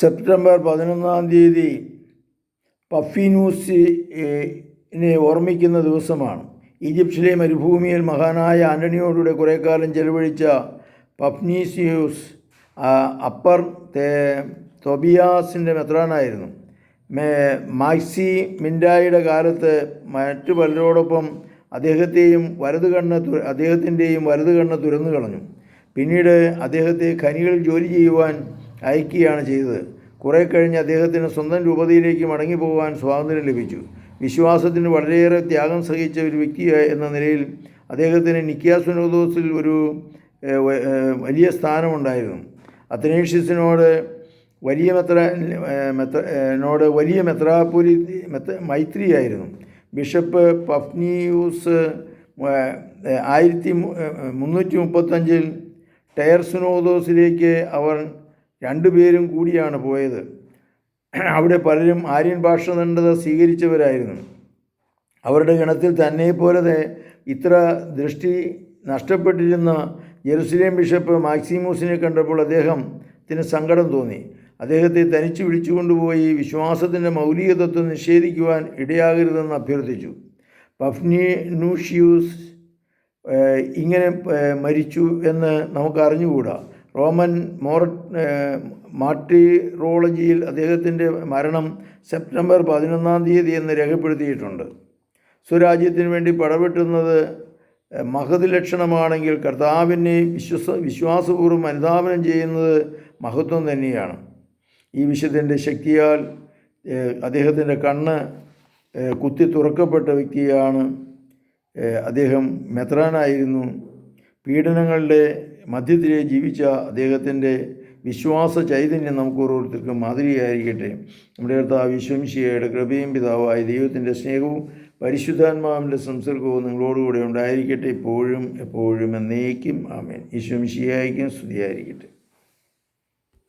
September പതിനൊന്നാം തീയതി പഫീനൂസിനെ ഓർമ്മിക്കുന്ന ദിവസമാണ്. ഈജിപ്തിലെ മരുഭൂമിയിൽ മഹാനായ ആന്റണിയോടുകൂടെ കുറേ കാലം ചെലവഴിച്ച പഫ്നീസിയൂസ് അപ്പർ തൊബിയാസിന്റെ മെത്രാനായിരുന്നു. മേ മാക്സി മിൻഡായിയുടെ കാലത്ത് മറ്റു പലരോടൊപ്പം അദ്ദേഹത്തെയും വലത് കണ്ണ് അദ്ദേഹത്തിന്റെയും വലത് കണ്ണ് തുരന്നു കളഞ്ഞു. പിന്നീട് അദ്ദേഹത്തെ ഖനികളിൽ ജോലി ചെയ്യുവാൻ അയക്കുകയാണ് ചെയ്തത്. കുറേ കഴിഞ്ഞ് അദ്ദേഹത്തിന് സ്വന്തം രൂപതയിലേക്ക് മടങ്ങിപ്പോകാൻ സ്വാതന്ത്ര്യം ലഭിച്ചു. വിശ്വാസത്തിന് വളരെയേറെ ത്യാഗം സഹിച്ച ഒരു വ്യക്തി എന്ന നിലയിൽ അദ്ദേഹത്തിന് നിക്യാസുനോദോസിൽ ഒരു വലിയ സ്ഥാനമുണ്ടായിരുന്നു. അത്തനേഷ്യസിനോട് വലിയ മെത്ര ഏഹ്, മെത്ര ഏഹ്, നോട് വലിയ മെത്രാപൊലി മെത്ത മൈത്രിയായിരുന്നു. ബിഷപ്പ് പഫ്നിയൂസ് ആയിരത്തി മുന്നൂറ്റി മുപ്പത്തഞ്ചിൽ ടയർസുനോദോസിലേക്ക് അവർ രണ്ടുപേരും കൂടിയാണ് പോയത്. അവിടെ പലരും ആര്യൻ ഭാഷ ഭാഷണത സ്വീകരിച്ചവരായിരുന്നു. അവരുടെ ഗണത്തിൽ തന്നെ പോലെ ഇത്ര ദൃഷ്ടി നഷ്ടപ്പെട്ടിരുന്ന ജെറുസലേം ബിഷപ്പ് മാക്സിമൂസിനെ കണ്ടപ്പോൾ അദ്ദേഹത്തിന് സങ്കടം തോന്നി. അദ്ദേഹത്തെ തനിച്ച് വിളിച്ചുകൊണ്ടുപോയി വിശ്വാസത്തിന്റെ മൗലികതത്വം നിഷേധിക്കുവാൻ ഇടയാകരുതെന്ന് അഭ്യർത്ഥിച്ചു. പഫ്നിനൂഷ്യൂസ് ഇങ്ങനെ മരിച്ചു എന്ന് നമുക്ക് അറിഞ്ഞുകൂടാ റോമൻ മോർ മാർട്ടിറോളജിയിൽ അദ്ദേഹത്തിന്റെ മരണം സെപ്റ്റംബർ പതിനൊന്നാം തീയതി എന്ന് രേഖപ്പെടുത്തിയിട്ടുണ്ട്. സ്വരാജ്യത്തിന് വേണ്ടി പടവെട്ടുന്നത് മഹത് ലക്ഷണമാണെങ്കിൽ കർത്താവിനെ വിശ്വസ വിശ്വാസപൂർവം അനുധാപനം ചെയ്യുന്നത് മഹത്വം തന്നെയാണ്. ഈ വിശുദ്ധന്റെ ശക്തിയാൽ അദ്ദേഹത്തിന്റെ കണ്ണ് കുത്തി തുറക്കപ്പെട്ട വ്യക്തിയാണ് അദ്ദേഹം മെത്രാനായിരുന്നു. പീഡനങ്ങളുടെ മധ്യത്തിലെ ജീവിച്ച അദ്ദേഹത്തിന്റെ വിശ്വാസ ചൈതന്യം നമുക്ക് ഓരോരുത്തർക്കും മാതൃകയായിരിക്കട്ടെ. നമ്മുടെ കർത്താവ് വിശ്വംശിയയുടെ കൃപയും പിതാവായ ദൈവത്തിന്റെ സ്നേഹവും പരിശുദ്ധാത്മാവിന്റെ സംസർഗവും നിങ്ങളോടുകൂടെ ഉണ്ടായിരിക്കട്ടെ. ഇപ്പോഴും എപ്പോഴും എന്നേക്കും. ആമേൻ. ഈശ്വംശിയായിരിക്കും സ്തുതിയായിരിക്കട്ടെ.